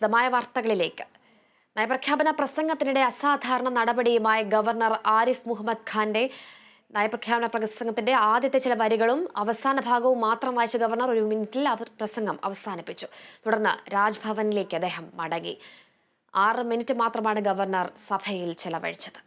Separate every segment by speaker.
Speaker 1: വിശദമായ വാർത്തകളിലേക്ക്. നയപ്രഖ്യാപന പ്രസംഗത്തിനിടെ അസാധാരണ നടപടിയുമായി ഗവർണർ ആരിഫ് മുഹമ്മദ് ഖാന്റെ നയപ്രഖ്യാപന പ്രസംഗത്തിന്റെ ആദ്യത്തെ ചില വരികളും അവസാന ഭാഗവും മാത്രം വായിച്ച ഗവർണർ ഒരു മിനിറ്റിൽ പ്രസംഗം അവസാനിപ്പിച്ചു. തുടർന്ന് രാജ്ഭവനിലേക്ക് അദ്ദേഹം മടങ്ങി. ആറ് മിനിറ്റ് മാത്രമാണ് ഗവർണർ സഭയിൽ ചെലവഴിച്ചത്.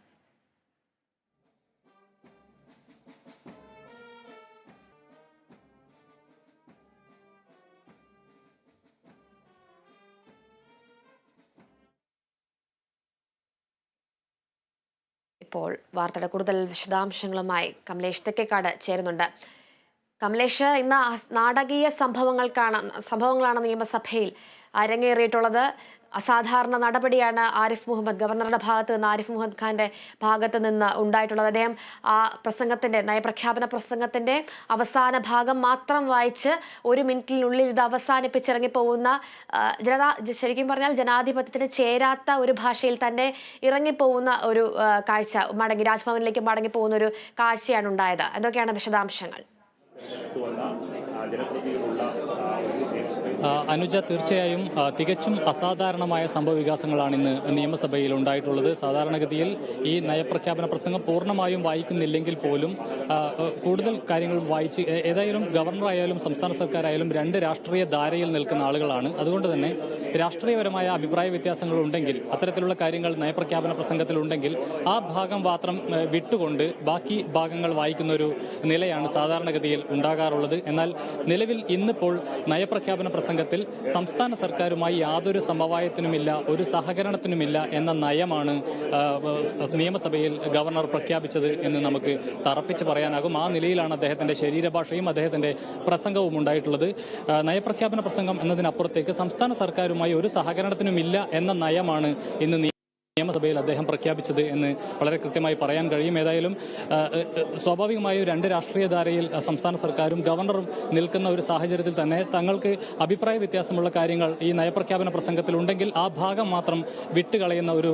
Speaker 1: ഇപ്പോൾ വാർത്തയുടെ കൂടുതൽ വിശദാംശങ്ങളുമായി കമലേഷ് തെക്കേക്കാട് ചേരുന്നുണ്ട്. കമലേഷ് ഇന്ന് നാടകീയ സംഭവങ്ങൾക്കാണ് സംഭവങ്ങളാണ് നിയമസഭയിൽ അരങ്ങേറിയിട്ടുള്ളത്. അസാധാരണ നടപടിയാണ് ആരിഫ് മുഹമ്മദ് ഗവർണറുടെ ഭാഗത്ത് നിന്ന് ആരിഫ് മുഹമ്മദ് ഖാന്റെ ഭാഗത്ത് നിന്ന് ഉണ്ടായിട്ടുള്ളത്. അദ്ദേഹം ആ പ്രസംഗത്തിന്റെ നയപ്രഖ്യാപന പ്രസംഗത്തിന്റെ അവസാന ഭാഗം മാത്രം വായിച്ച് ഒരു മിനിറ്റിനുള്ളിൽ ഇത് അവസാനിപ്പിച്ചിറങ്ങിപ്പോകുന്ന പോകുന്ന ജനതാ ശരിക്കും പറഞ്ഞാൽ ജനാധിപത്യത്തിന് ചേരാത്ത ഒരു ഭാഷയിൽ തന്നെ ഇറങ്ങിപ്പോകുന്ന ഒരു കാഴ്ച മടങ്ങി രാജ്ഭവനിലേക്ക് മടങ്ങിപ്പോകുന്ന ഒരു കാഴ്ചയാണ് ഉണ്ടായത്. എന്തൊക്കെയാണ് വിശദാംശങ്ങൾ?
Speaker 2: വന്ന ആ, ജനപ്രതിനിധികളുള്ള
Speaker 3: അനുജ തീർച്ചയായും തികച്ചും അസാധാരണമായ സംഭവവികാസങ്ങളാണ് ഇന്ന് നിയമസഭയിൽ ഉണ്ടായിട്ടുള്ളത്. സാധാരണഗതിയിൽ ഈ നയപ്രഖ്യാപന പ്രസംഗം പൂർണമായും വായിക്കുന്നില്ലെങ്കിൽ പോലും കൂടുതൽ കാര്യങ്ങൾ വായിച്ച് ഏതായാലും ഗവർണർ ആയാലും സംസ്ഥാന സർക്കാരായാലും രണ്ട് രാഷ്ട്രീയ ധാരയിൽ നിൽക്കുന്ന ആളുകളാണ്. അതുകൊണ്ട് തന്നെ രാഷ്ട്രീയപരമായ അഭിപ്രായ വ്യത്യാസങ്ങൾ ഉണ്ടെങ്കിൽ അത്തരത്തിലുള്ള കാര്യങ്ങൾ നയപ്രഖ്യാപന പ്രസംഗത്തിൽ ഉണ്ടെങ്കിൽ ആ ഭാഗം മാത്രം വിട്ടുകൊണ്ട് ബാക്കി ഭാഗങ്ങൾ വായിക്കുന്ന ഒരു നിലയാണ് സാധാരണഗതിയിൽ ഉണ്ടാകാറുള്ളത്. എന്നാൽ നിലവിൽ ഇന്നിപ്പോൾ നയപ്രഖ്യാപന പ്രസംഗത്തിൽ സംസ്ഥാന സർക്കാരുമായി യാതൊരു സമവായത്തിനുമില്ല ഒരു സഹകരണത്തിനുമില്ല എന്ന നയമാണ് നിയമസഭയിൽ ഗവർണർ പ്രഖ്യാപിച്ചത് എന്ന് നമുക്ക് തറപ്പിച്ച് പറയാനാകും. ആ നിലയിലാണ് അദ്ദേഹത്തിന്റെ ശരീരഭാഷയും അദ്ദേഹത്തിന്റെ പ്രസംഗവും ഉണ്ടായിട്ടുള്ളത്. നയപ്രഖ്യാപന പ്രസംഗം എന്നതിനപ്പുറത്തേക്ക് സംസ്ഥാന സർക്കാരുമായി ഒരു സഹകരണത്തിനുമില്ല എന്ന നയമാണ് ഇന്ന് നിയമസഭയിൽ അദ്ദേഹം പ്രഖ്യാപിച്ചത് എന്ന് വളരെ കൃത്യമായി പറയാൻ കഴിയും. ഏതായാലും സ്വാഭാവികമായും രണ്ട് രാഷ്ട്രീയ ധാരയിൽ സംസ്ഥാന സർക്കാരും ഗവർണറും നിൽക്കുന്ന ഒരു സാഹചര്യത്തിൽ തന്നെ തങ്ങൾക്ക് അഭിപ്രായ വ്യത്യാസമുള്ള കാര്യങ്ങൾ ഈ നയപ്രഖ്യാപന പ്രസംഗത്തിൽ ഉണ്ടെങ്കിൽ ആ ഭാഗം മാത്രം വിട്ടുകളയുന്ന ഒരു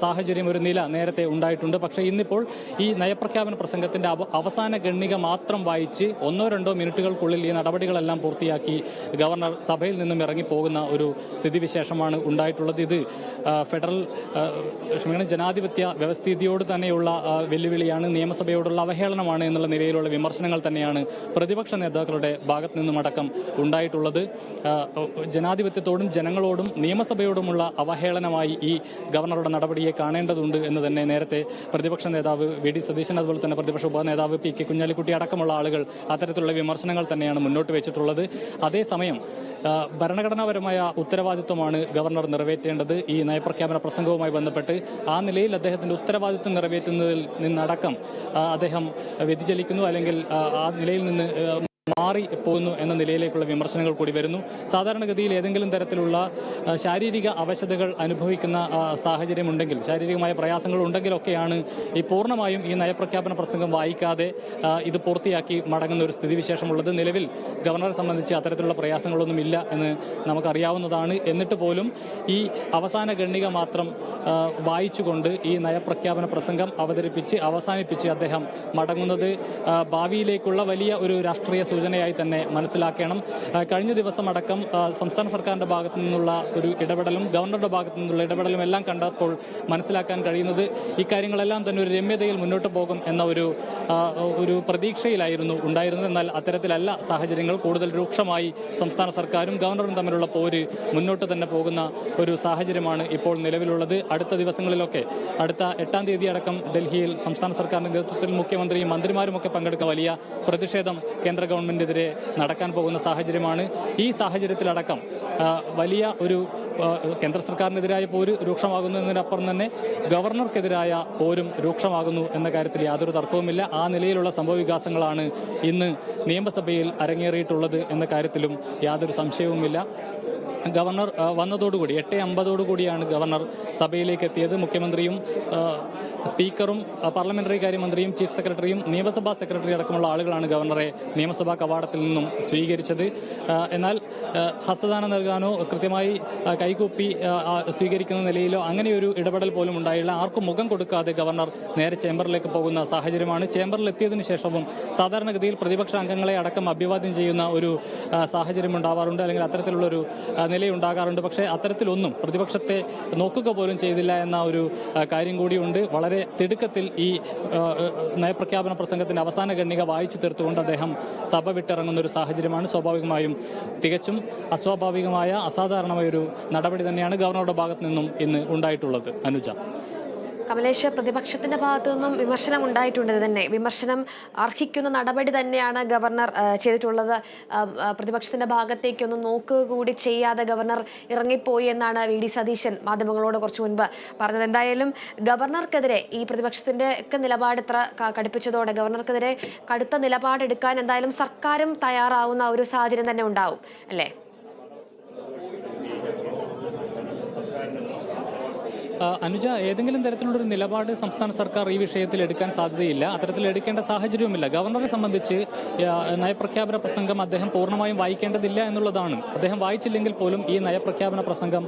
Speaker 3: സാഹചര്യം ഒരു നില നേരത്തെ ഉണ്ടായിട്ടുണ്ട്. പക്ഷേ ഇന്നിപ്പോൾ ഈ നയപ്രഖ്യാപന പ്രസംഗത്തിന്റെ അവസാന ഗണ്ണിക മാത്രം വായിച്ച് ഒന്നോ രണ്ടോ മിനിറ്റുകൾക്കുള്ളിൽ ഈ നടപടികളെല്ലാം പൂർത്തിയാക്കി ഗവർണർ സഭയിൽ നിന്നും ഇറങ്ങിപ്പോകുന്ന ഒരു സ്ഥിതിവിശേഷമാണ് ഉണ്ടായിട്ടുള്ളത്. ഇത് ഫെഡറൽ ക്ഷമിക്കണം ജനാധിപത്യ വ്യവസ്ഥിതിയോട് തന്നെയുള്ള വെല്ലുവിളിയാണ് നിയമസഭയോടുള്ള അവഹേളനമാണ് എന്നുള്ള നിലയിലുള്ള വിമർശനങ്ങൾ തന്നെയാണ് പ്രതിപക്ഷ നേതാക്കളുടെ ഭാഗത്തു നിന്നുമടക്കം ഉണ്ടായിട്ടുള്ളത്. ജനാധിപത്യത്തോടും ജനങ്ങളോടും നിയമസഭയോടുമുള്ള അവഹേളനമായി ഈ ഗവർണറുടെ നടപടിയെ കാണേണ്ടതുണ്ട് എന്ന് തന്നെ നേരത്തെ പ്രതിപക്ഷ നേതാവ് വി. ഡി. സതീശൻ അതുപോലെ തന്നെ പ്രതിപക്ഷ ഉപനേതാവ് പി. കെ. കുഞ്ഞാലിക്കുട്ടി അടക്കമുള്ള ആളുകൾ അത്തരത്തിലുള്ള വിമർശനങ്ങൾ തന്നെയാണ് മുന്നോട്ട് വെച്ചിട്ടുള്ളത്. അതേസമയം ഭരണഘടനാപരമായ ഉത്തരവാദിത്വമാണ് ഗവർണർ നിറവേറ്റേണ്ടത്. ഈ നയപ്രഖ്യാപന പ്രസംഗവുമായി ബന്ധപ്പെട്ട് ആ നിലയിൽ അദ്ദേഹത്തിന്റെ ഉത്തരവാദിത്വം നിറവേറ്റുന്നതിൽ നിന്നടക്കം അദ്ദേഹം വ്യതിചലിക്കുന്നു അല്ലെങ്കിൽ ആ, നിലയിൽ നിന്ന് മാറി പോകുന്നു എന്ന നിലയിലേക്കുള്ള വിമർശനങ്ങൾ കൂടി വരുന്നു. സാധാരണഗതിയിൽ ഏതെങ്കിലും തരത്തിലുള്ള ശാരീരിക അവശതകൾ അനുഭവിക്കുന്ന സാഹചര്യമുണ്ടെങ്കിൽ ശാരീരികമായ പ്രയാസങ്ങൾ ഉണ്ടെങ്കിലൊക്കെയാണ് ഈ പൂർണമായും ഈ നയപ്രഖ്യാപന പ്രസംഗം വായിക്കാതെ ഇത് പൂർത്തിയാക്കി മടങ്ങുന്ന ഒരു സ്ഥിതിവിശേഷമുള്ളത്. നിലവിൽ ഗവർണറെ സംബന്ധിച്ച് അത്തരത്തിലുള്ള പ്രയാസങ്ങളൊന്നും ഇല്ല എന്ന് നമുക്കറിയാവുന്നതാണ്. എന്നിട്ട് പോലും ഈ അവസാന ഗണ്ണിക മാത്രം വായിച്ചുകൊണ്ട് ഈ നയപ്രഖ്യാപന പ്രസംഗം അവതരിപ്പിച്ച് അവസാനിപ്പിച്ച് അദ്ദേഹം മടങ്ങുന്നത് ഭാവിയിലേക്കുള്ള വലിയ ഒരു രാഷ്ട്രീയ സൂചനയായി തന്നെ മനസ്സിലാക്കണം. കഴിഞ്ഞ ദിവസം അടക്കം സംസ്ഥാന സർക്കാരിന്റെ ഭാഗത്തു നിന്നുള്ള ഒരു ഇടപെടലും ഗവർണറുടെ ഭാഗത്തു നിന്നുള്ള ഇടപെടലും എല്ലാം കണ്ടപ്പോൾ മനസ്സിലാക്കാൻ കഴിയുന്നത് ഇക്കാര്യങ്ങളെല്ലാം തന്നെ ഒരു രമ്യതയിൽ മുന്നോട്ട് പോകും എന്ന ഒരു ഒരു പ്രതീക്ഷയിലായിരുന്നു ഉണ്ടായിരുന്നത്. എന്നാൽ അത്തരത്തിലല്ല സാഹചര്യങ്ങൾ കൂടുതൽ രൂക്ഷമായി സംസ്ഥാന സർക്കാരും ഗവർണറും തമ്മിലുള്ള പോര് മുന്നോട്ട് തന്നെ പോകുന്ന ഒരു സാഹചര്യമാണ് ഇപ്പോൾ നിലവിലുള്ളത്. അടുത്ത ദിവസങ്ങളിലൊക്കെ അടുത്ത എട്ടാം തീയതി അടക്കം ഡൽഹിയിൽ സംസ്ഥാന സർക്കാരിന്റെ നേതൃത്വത്തിൽ മുഖ്യമന്ത്രിയും മന്ത്രിമാരുമൊക്കെ പങ്കെടുക്കുന്ന വലിയ പ്രതിഷേധം കേന്ദ്ര ഗവൺമെന്റിനെതിരെ നടക്കാൻ പോകുന്ന സാഹചര്യമാണ് ഈ സാഹചര്യത്തിലടക്കം വലിയ ഒരു കേന്ദ്ര സർക്കാരിനെതിരായ പോര് രൂക്ഷമാകുന്നു എന്നതിനപ്പുറം തന്നെ ഗവർണർക്കെതിരായ പോരും രൂക്ഷമാകുന്നു എന്ന കാര്യത്തിൽ യാതൊരു തർക്കവുമില്ല. ആ നിലയിലുള്ള സംഭവവികാസങ്ങളാണ് ഇന്ന് നിയമസഭയിൽ അരങ്ങേറിയിട്ടുള്ളത് എന്ന കാര്യത്തിലും യാതൊരു സംശയവുമില്ല. ഗവർണർ വന്നതോടുകൂടി എട്ട് അമ്പതോടുകൂടിയാണ് ഗവർണർ സഭയിലേക്ക് എത്തിയത് മുഖ്യമന്ത്രിയും സ്പീക്കറും പാർലമെന്ററി കാര്യമന്ത്രിയും ചീഫ് സെക്രട്ടറിയും നിയമസഭാ സെക്രട്ടറി അടക്കമുള്ള ആളുകളാണ് ഗവർണറെ നിയമസഭാ കവാടത്തിൽ നിന്നും സ്വീകരിച്ചത്. എന്നാൽ ഹസ്തദാനം നൽകാനോ കൃത്യമായി കൈകൂപ്പി സ്വീകരിക്കുന്ന നിലയിലോ അങ്ങനെയൊരു ഇടപെടൽ പോലും ഉണ്ടായില്ല. ആർക്കും മുഖം കൊടുക്കാതെ ഗവർണർ നേരെ ചേംബറിലേക്ക് പോകുന്ന സാഹചര്യമാണ്. ചേംബറിൽ എത്തിയതിനു ശേഷവും സാധാരണഗതിയിൽ പ്രതിപക്ഷ അംഗങ്ങളെ അടക്കം അഭിവാദ്യം ചെയ്യുന്ന ഒരു സാഹചര്യം ഉണ്ടാവാറുണ്ട്. അല്ലെങ്കിൽ അത്തരത്തിലുള്ള ഒരു ആ, നിലയുണ്ടാകാറുണ്ട്. പക്ഷേ അത്തരത്തിലൊന്നും പ്രതിപക്ഷത്തെ നോക്കുക പോലും ചെയ്തില്ല എന്ന ഒരു കാര്യം കൂടിയുണ്ട്. വളരെ തിടുക്കത്തിൽ ഈ നയപ്രഖ്യാപന പ്രസംഗത്തിന്റെ അവസാന ഖണ്ഡിക വായിച്ചു തീർത്തുകൊണ്ട് അദ്ദേഹം സഭ വിട്ടിറങ്ങുന്ന ഒരു സാഹചര്യമാണ് സ്വാഭാവികമായും തികച്ചും അസ്വാഭാവികമായ അസാധാരണമായ ഒരു നടപടി തന്നെയാണ് ഗവർണറുടെ ഭാഗത്തു നിന്നും ഇന്ന് ഉണ്ടായിട്ടുള്ളത്. അനുജ.
Speaker 1: കമലേഷ് പ്രതിപക്ഷത്തിന്റെ ഭാഗത്തു നിന്നും വിമർശനം ഉണ്ടായിട്ടുണ്ട് തന്നെ. വിമർശനം അർഹിക്കുന്ന നടപടി തന്നെയാണ് ഗവർണർ ചെയ്തിട്ടുള്ളത്. പ്രതിപക്ഷത്തിന്റെ ഭാഗത്തേക്കൊന്നും നോക്കുക കൂടി ചെയ്യാതെ ഗവർണർ ഇറങ്ങിപ്പോയി എന്നാണ് വി. ഡി. സതീശൻ മാധ്യമങ്ങളോട് കുറച്ചു മുൻപ് പറഞ്ഞത്. എന്തായാലും ഗവർണർക്കെതിരെ ഈ പ്രതിപക്ഷത്തിന്റെ ഒക്കെ നിലപാട് ഇത്ര കടുപ്പിച്ചതോടെ ഗവർണർക്കെതിരെ കടുത്ത നിലപാടെടുക്കാൻ എന്തായാലും സർക്കാരും തയ്യാറാവുന്ന ഒരു സാഹചര്യം തന്നെ ഉണ്ടാവും. അല്ലേ?
Speaker 3: അനുജ ഏതെങ്കിലും തരത്തിലുള്ള ഒരു നിലപാട് സംസ്ഥാന സർക്കാർ ഈ വിഷയത്തിൽ എടുക്കാൻ സാധ്യതയില്ല. അത്തരത്തിൽ എടുക്കേണ്ട സാഹചര്യവുമില്ല. ഗവർണറെ സംബന്ധിച്ച് നയപ്രഖ്യാപന പ്രസംഗം അദ്ദേഹം പൂർണമായും വായിക്കേണ്ടതില്ല എന്നുള്ളതാണ്. അദ്ദേഹം വായിച്ചില്ലെങ്കിൽ പോലും ഈ നയപ്രഖ്യാപന പ്രസംഗം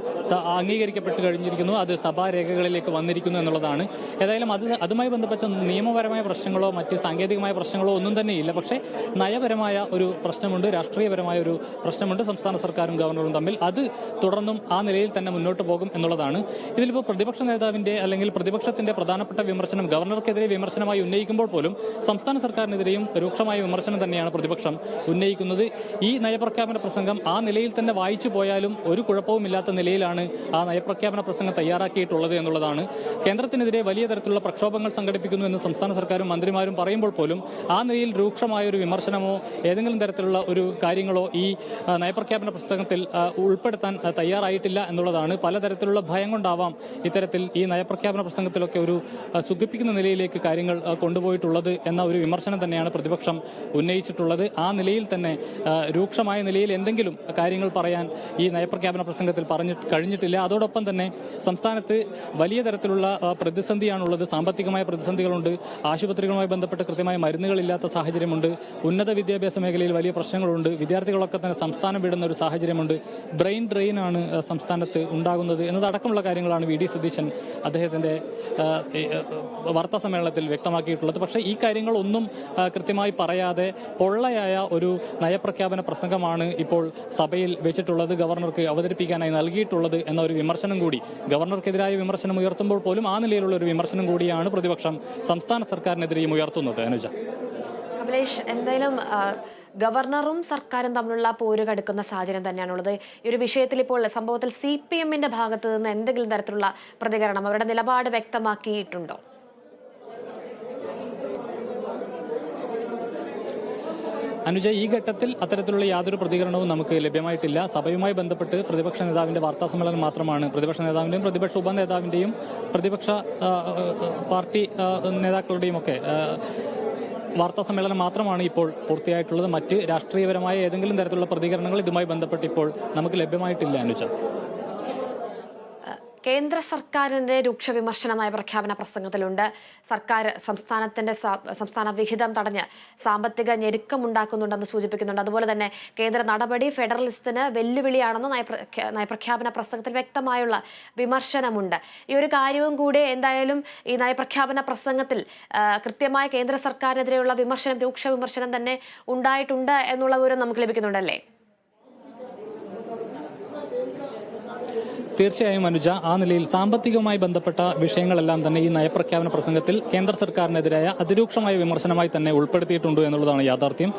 Speaker 3: അംഗീകരിക്കപ്പെട്ട് കഴിഞ്ഞിരിക്കുന്നു. അത് സഭാരേഖകളിലേക്ക് വന്നിരിക്കുന്നു എന്നുള്ളതാണ്. ഏതായാലും അത് അതുമായി ബന്ധപ്പെട്ട നിയമപരമായ പ്രശ്നങ്ങളോ മറ്റ് സാങ്കേതികമായ പ്രശ്നങ്ങളോ ഒന്നും തന്നെ ഇല്ല പക്ഷേ നയപരമായ ഒരു പ്രശ്നമുണ്ട് രാഷ്ട്രീയപരമായ ഒരു പ്രശ്നമുണ്ട് സംസ്ഥാന സർക്കാരും ഗവർണറും തമ്മിൽ. അത് തുടർന്നും ആ നിലയിൽ തന്നെ മുന്നോട്ട് പോകും എന്നുള്ളതാണ്. ഇതിലിപ്പോൾ പ്രതിപക്ഷ നേതാവിന്റെ അല്ലെങ്കിൽ പ്രതിപക്ഷത്തിന്റെ പ്രധാനപ്പെട്ട വിമർശനം ഗവർണർക്കെതിരെ വിമർശനമായി ഉന്നയിക്കുമ്പോൾ പോലും സംസ്ഥാന സർക്കാരിനെതിരെയും രൂക്ഷമായ വിമർശനം തന്നെയാണ് പ്രതിപക്ഷം ഉന്നയിക്കുന്നത്. ഈ നയപ്രഖ്യാപന പ്രസംഗം ആ നിലയിൽ തന്നെ വായിച്ചു പോയാലും ഒരു കുഴപ്പവുമില്ലാത്ത നിലയിലാണ് ആ നയപ്രഖ്യാപന പ്രസംഗം തയ്യാറാക്കിയിട്ടുള്ളത് എന്നുള്ളതാണ്. കേന്ദ്രത്തിനെതിരെ വലിയ തരത്തിലുള്ള പ്രക്ഷോഭങ്ങൾ സംഘടിപ്പിക്കുന്നു എന്ന് സംസ്ഥാന സർക്കാരും മന്ത്രിമാരും പറയുമ്പോൾ പോലും ആ നിലയിൽ രൂക്ഷമായ ഒരു വിമർശനമോ ഏതെങ്കിലും തരത്തിലുള്ള ഒരു കാര്യങ്ങളോ ഈ നയപ്രഖ്യാപന പ്രസംഗത്തിൽ ഉൾപ്പെടുത്താൻ തയ്യാറായിട്ടില്ല എന്നുള്ളതാണ്. പലതരത്തിലുള്ള ഭയം കൊണ്ടാവാം ഇത്തരത്തിൽ ഈ നയപ്രഖ്യാപന പ്രസംഗത്തിലൊക്കെ ഒരു സുഖിപ്പിക്കുന്ന നിലയിലേക്ക് കാര്യങ്ങൾ കൊണ്ടുപോയിട്ടുള്ളത് എന്ന ഒരു വിമർശനം തന്നെയാണ് പ്രതിപക്ഷം ഉന്നയിച്ചിട്ടുള്ളത്. ആ നിലയിൽ തന്നെ രൂക്ഷമായ നിലയിൽ എന്തെങ്കിലും കാര്യങ്ങൾ പറയാൻ ഈ നയപ്രഖ്യാപന പ്രസംഗത്തിൽ പറഞ്ഞു കഴിഞ്ഞിട്ടില്ല. അതോടൊപ്പം തന്നെ സംസ്ഥാനത്ത് വലിയ തരത്തിലുള്ള പ്രതിസന്ധിയാണുള്ളത്. സാമ്പത്തികമായ പ്രതിസന്ധികളുണ്ട്. ആശുപത്രികളുമായി ബന്ധപ്പെട്ട് കൃത്യമായ മരുന്നുകളില്ലാത്ത സാഹചര്യമുണ്ട്. ഉന്നത വിദ്യാഭ്യാസ മേഖലയിൽ വലിയ പ്രശ്നങ്ങളുണ്ട്. വിദ്യാർത്ഥികളൊക്കെ തന്നെ സംസ്ഥാനം വിടുന്ന ഒരു സാഹചര്യമുണ്ട്. ബ്രെയിൻ ഡ്രെയിൻ ആണ് സംസ്ഥാനത്ത് ഉണ്ടാകുന്നത് എന്നതടക്കമുള്ള കാര്യങ്ങളാണ് വി ഡി ഈ, ആ, വാർത്താ സമ്മേളനത്തിൽ വ്യക്തമാക്കിയിട്ടുള്ളത്. പക്ഷേ ഈ കാര്യങ്ങളൊന്നും കൃത്യമായി പറയാതെ പൊള്ളയായ ഒരു നയപ്രഖ്യാപന പ്രസംഗമാണ് ഇപ്പോൾ സഭയിൽ വെച്ചിട്ടുള്ളത് ഗവർണർക്ക് അവതരിപ്പിക്കാനായി നൽകിയിട്ടുള്ളത് എന്ന ഒരു വിമർശനം കൂടി. ഗവർണർക്കെതിരായ വിമർശനം ഉയർത്തുമ്പോൾ പോലും ആ നിലയിലുള്ള ഒരു വിമർശനം കൂടിയാണ് പ്രതിപക്ഷം സംസ്ഥാന സർക്കാരിനെതിരെയും ഉയർത്തുന്നത്. അനുജ.
Speaker 1: കമലേഷ് എന്തായാലും ഗവർണറും സർക്കാരും തമ്മിലുള്ള പോര് കടുക്കുന്ന സാഹചര്യം തന്നെയാണുള്ളത്. ഈ ഒരു വിഷയത്തിൽ ഇപ്പോൾ സംഭവത്തിൽ സി പി എമ്മിന്റെ ഭാഗത്ത് നിന്ന് എന്തെങ്കിലും തരത്തിലുള്ള പ്രതികരണം അവരുടെ നിലപാട് വ്യക്തമാക്കിയിട്ടുണ്ടോ?
Speaker 3: അനുജ ഈ ഘട്ടത്തിൽ അത്തരത്തിലുള്ള യാതൊരു പ്രതികരണവും നമുക്ക് ലഭ്യമായിട്ടില്ല. സഭയുമായി ബന്ധപ്പെട്ട് പ്രതിപക്ഷ നേതാവിന്റെ വാർത്താ സമ്മേളനം മാത്രമാണ്. പ്രതിപക്ഷ നേതാവിന്റെയും പ്രതിപക്ഷ ഉപനേതാവിന്റെയും പ്രതിപക്ഷ പാർട്ടി നേതാക്കളുടെയും ഒക്കെ വാർത്താ സമ്മേളനം മാത്രമാണ് ഇപ്പോൾ പൂർത്തിയായിട്ടുള്ളത്. മറ്റ് രാഷ്ട്രീയപരമായ ഏതെങ്കിലും തരത്തിലുള്ള പ്രതികരണങ്ങൾ ഇതുമായി ബന്ധപ്പെട്ട് ഇപ്പോൾ നമുക്ക് ലഭ്യമായിട്ടില്ല അനുജ.
Speaker 1: കേന്ദ്ര സർക്കാരിന്റെ രൂക്ഷ വിമർശനമായ പ്രഖ്യാപന പ്രസംഗത്തിലുണ്ട്. സർക്കാർ സംസ്ഥാനത്തിന്റെ സംസ്ഥാന വിഹിതം തടഞ്ഞ് സാമ്പത്തിക ഞെരുക്കമുണ്ടാക്കുന്നുണ്ടെന്ന് സൂചിപ്പിക്കുന്നുണ്ട്. അതുപോലെ തന്നെ കേന്ദ്ര നടപടി ഫെഡറലിസത്തിന് വെല്ലുവിളിയാണെന്ന് നയപ്രഖ്യാ- നയപ്രഖ്യാപന പ്രസംഗത്തിൽ വ്യക്തമായുള്ള വിമർശനമുണ്ട്. ഈ ഒരു കാര്യവും കൂടി എന്തായാലും ഈ നയപ്രഖ്യാപന പ്രസംഗത്തിൽ കൃത്യമായ കേന്ദ്ര സർക്കാരിനെതിരെയുള്ള വിമർശനം രൂക്ഷ വിമർശനം തന്നെ ഉണ്ടായിട്ടുണ്ട് എന്നുള്ള വിവരം നമുക്ക് ലഭിക്കുന്നുണ്ടല്ലേ?
Speaker 3: തീർച്ചയായും അനുജ ആ നിലയിൽ സാമ്പത്തികവുമായി ബന്ധപ്പെട്ട വിഷയങ്ങളെല്ലാം തന്നെ ഈ നയപ്രഖ്യാപന പ്രസംഗത്തിൽ കേന്ദ്ര സർക്കാരിനെതിരായ അതിരൂക്ഷമായ വിമർശനമായി തന്നെ ഉൾപ്പെടുത്തിയിട്ടുണ്ട് എന്നുള്ളതാണ് യാഥാർത്ഥ്യം.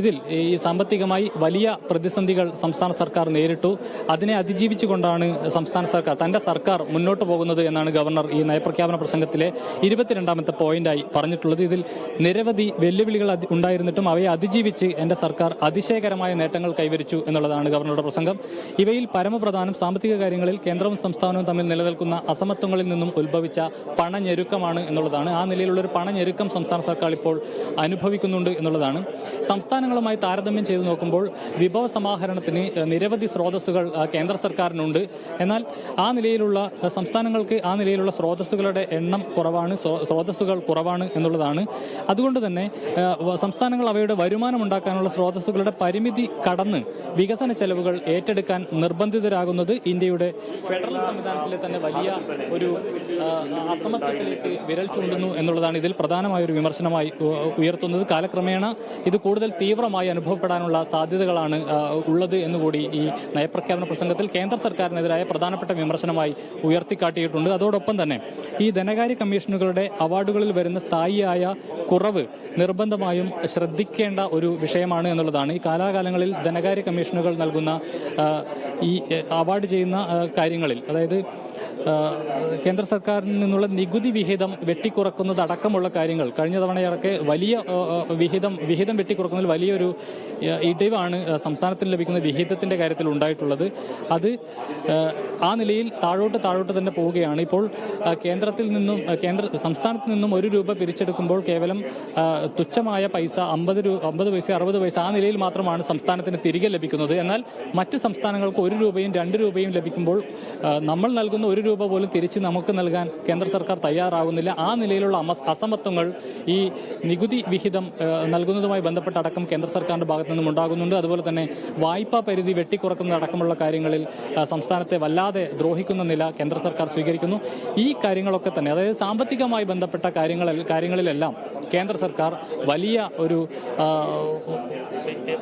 Speaker 3: ഇതിൽ ഈ സാമ്പത്തികമായി വലിയ പ്രതിസന്ധികൾ സംസ്ഥാന സർക്കാർ നേരിട്ടു. അതിനെ അതിജീവിച്ചുകൊണ്ടാണ് സംസ്ഥാന സർക്കാർ തന്റെ സർക്കാർ മുന്നോട്ട് പോകുന്നത് എന്നാണ് ഗവർണർ ഈ നയപ്രഖ്യാപന പ്രസംഗത്തിലെ ഇരുപത്തിരണ്ടാമത്തെ പോയിന്റായി പറഞ്ഞിട്ടുള്ളത്. ഇതിൽ നിരവധി വെല്ലുവിളികൾ ഉണ്ടായിരുന്നിട്ടും അവയെ അതിജീവിച്ച് എന്റെ സർക്കാർ അതിശയകരമായ നേട്ടങ്ങൾ കൈവരിച്ചു എന്നുള്ളതാണ് ഗവർണറുടെ പ്രസംഗം. ഇവയിൽ പരമപ്രധാനം സാമ്പത്തിക കാര്യങ്ങളിൽ കേന്ദ്രവും സംസ്ഥാനവും തമ്മിൽ നിലനിൽക്കുന്ന അസമത്വങ്ങളിൽ നിന്നും ഉത്ഭവിച്ച പണഞ്ഞെരുക്കമാണ് എന്നുള്ളതാണ്. ആ നിലയിലുള്ള ഒരു പണഞ്ഞെരുക്കം സംസ്ഥാന സർക്കാർ ഇപ്പോൾ അനുഭവിക്കുന്നുണ്ട് എന്നുള്ളതാണ്. സംസ്ഥാനങ്ങളുമായി താരതമ്യം ചെയ്തു നോക്കുമ്പോൾ വിഭവ സമാഹരണത്തിന് നിരവധി സ്രോതസ്സുകൾ കേന്ദ്ര സർക്കാരിനുണ്ട്. എന്നാൽ ആ നിലയിലുള്ള സംസ്ഥാനങ്ങൾക്ക് ആ നിലയിലുള്ള സ്രോതസ്സുകളുടെ എണ്ണം കുറവാണ് സ്രോതസ്സുകൾ കുറവാണ് എന്നുള്ളതാണ്. അതുകൊണ്ട് തന്നെ സംസ്ഥാനങ്ങൾ അവയുടെ വരുമാനം ഉണ്ടാക്കാനുള്ള സ്രോതസ്സുകളുടെ പരിമിതി കടന്ന് വികസന ചെലവുകൾ ഏറ്റെടുക്കാൻ നിർബന്ധിതരാകുന്നത് ഇന്ത്യയുടെ ഫെഡറൽ സംവിധാനത്തിലെ തന്നെ വലിയ ഒരു അസമത്വത്തിലേക്ക് വിരൽ ചൂണ്ടുന്നു എന്നുള്ളതാണ് ഇതിൽ പ്രധാനമായ ഒരു വിമർശനമായി ഉയർത്തുന്നത്. കാലക്രമേണ ഇത് കൂടുതൽ തീവ്രമായി അനുഭവപ്പെടാനുള്ള സാധ്യതകളാണ് ഉള്ളത് എന്നുകൂടി ഈ നയപ്രഖ്യാപന പ്രസംഗത്തിൽ കേന്ദ്ര സർക്കാരിനെതിരായ പ്രധാനപ്പെട്ട വിമർശനമായി ഉയർത്തിക്കാട്ടിയിട്ടുണ്ട്. അതോടൊപ്പം തന്നെ ഈ ധനകാര്യ കമ്മീഷനുകളുടെ അവാർഡുകളിൽ വരുന്ന സ്ഥായിയായ കുറവ് നിർബന്ധമായും ശ്രദ്ധിക്കേണ്ട ഒരു വിഷയമാണ് എന്നുള്ളതാണ്. ഈ കാലാകാലങ്ങളിൽ ധനകാര്യ കമ്മീഷനുകൾ നൽകുന്ന ഈ അവാർഡ് ചെയ്യുന്ന കാര്യങ്ങളിൽ. അതായത് കേന്ദ്ര സർക്കാരിൽ നിന്നുള്ള നികുതി വിഹിതം വെട്ടിക്കുറക്കുന്നത് അടക്കമുള്ള കാര്യങ്ങൾ. കഴിഞ്ഞ തവണയൊക്കെ വലിയ വിഹിതം വിഹിതം വെട്ടിക്കുറക്കുന്നതിൽ വലിയൊരു ഇടിവാണ് സംസ്ഥാനത്തിന് ലഭിക്കുന്ന വിഹിതത്തിന്റെ കാര്യത്തിൽ ഉണ്ടായിട്ടുള്ളത്. അത് ആ നിലയിൽ താഴോട്ട് താഴോട്ട് തന്നെ പോവുകയാണ്. ഇപ്പോൾ കേന്ദ്രത്തിൽ നിന്നും കേന്ദ്ര സംസ്ഥാനത്ത് നിന്നും ഒരു രൂപ പിരിച്ചെടുക്കുമ്പോൾ കേവലം തുച്ഛമായ പൈസ അമ്പത് രൂപ അമ്പത് പൈസ അറുപത് പൈസ ആ നിലയിൽ മാത്രമാണ് സംസ്ഥാനത്തിന് തിരികെ ലഭിക്കുന്നത്. എന്നാൽ മറ്റ് സംസ്ഥാനങ്ങൾക്ക് ഒരു രൂപയും രണ്ട് രൂപയും ലഭിക്കുമ്പോൾ നമ്മൾ നൽകുന്ന ഒരു രൂപ പോലും തിരിച്ച് നമുക്ക് നൽകാൻ കേന്ദ്ര സർക്കാർ തയ്യാറാകുന്നില്ല. ആ നിലയിലുള്ള അസമത്വങ്ങൾ ഈ നികുതി വിഹിതം നൽകുന്നതുമായി ബന്ധപ്പെട്ട അടക്കം കേന്ദ്ര സർക്കാരിന്റെ ഭാഗത്തു നിന്നും ഉണ്ടാകുന്നുണ്ട്. അതുപോലെ തന്നെ വായ്പാ പരിധി വെട്ടിക്കുറക്കുന്ന അടക്കമുള്ള കാര്യങ്ങളിൽ സംസ്ഥാനത്തെ വല്ലാതെ ദ്രോഹിക്കുന്ന നില കേന്ദ്ര സർക്കാർ സ്വീകരിക്കുന്നു. ഈ കാര്യങ്ങളൊക്കെ തന്നെ അതായത് സാമ്പത്തികമായി ബന്ധപ്പെട്ട കാര്യങ്ങളിൽ കാര്യങ്ങളിലെല്ലാം കേന്ദ്ര സർക്കാർ വലിയ ഒരു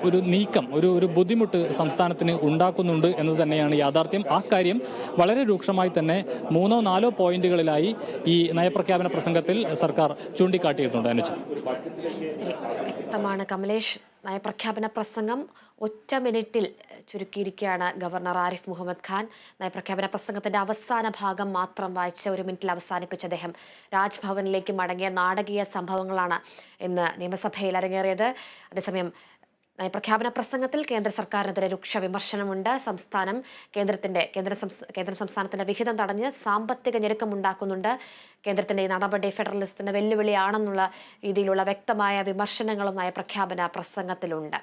Speaker 3: ഒരു നീക്കം ഒരു ഒരു ബുദ്ധിമുട്ട് സംസ്ഥാനത്തിന് ഉണ്ടാക്കുന്നുണ്ട് എന്നത് തന്നെയാണ് യാഥാർത്ഥ്യം. ആ കാര്യം വളരെ രൂക്ഷമായി തന്നെ മൂന്നോ നാലോ പോയിന്റുകളിലായി ഈ നയപ്രഖ്യാപന പ്രസംഗത്തിൽ സർക്കാർ ചൂണ്ടിക്കാട്ടിയിട്ടുണ്ട് അനുജ.
Speaker 1: വ്യക്തമാണ്. കമലേഷ് നയപ്രഖ്യാപന പ്രസംഗം ഒറ്റ മിനിറ്റിൽ ചുരുക്കിയിരിക്കുകയാണ് ഗവർണർ ആരിഫ് മുഹമ്മദ് ഖാൻ. നയപ്രഖ്യാപന പ്രസംഗത്തിന്റെ അവസാന ഭാഗം മാത്രം വായിച്ച് ഒരു മിനിറ്റിൽ അവസാനിപ്പിച്ച അദ്ദേഹം രാജ്ഭവനിലേക്ക് മടങ്ങിയ നാടകീയ സംഭവങ്ങളാണ് ഇന്ന് നിയമസഭയിൽ അരങ്ങേറിയത്. അതേസമയം നയപ്രഖ്യാപന പ്രസംഗത്തിൽ കേന്ദ്ര സർക്കാരിനെതിരെ രൂക്ഷ വിമർശനമുണ്ട്. സംസ്ഥാനം കേന്ദ്രത്തിന്റെ കേന്ദ്ര കേന്ദ്ര സംസ്ഥാനത്തിന്റെ വിഹിതം തടഞ്ഞ് സാമ്പത്തിക ഞെരുക്കം ഉണ്ടാക്കുന്നുണ്ട്. കേന്ദ്രത്തിന്റെ ഈ നടപടി ഫെഡറലിസത്തിന്റെ വെല്ലുവിളിയാണെന്നുള്ള രീതിയിലുള്ള വ്യക്തമായ വിമർശനങ്ങളും നയപ്രഖ്യാപന പ്രസംഗത്തിലുണ്ട്.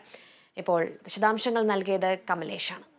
Speaker 1: ഇപ്പോൾ വിശദാംശങ്ങൾ നൽകിയത് കമലേഷാണ്.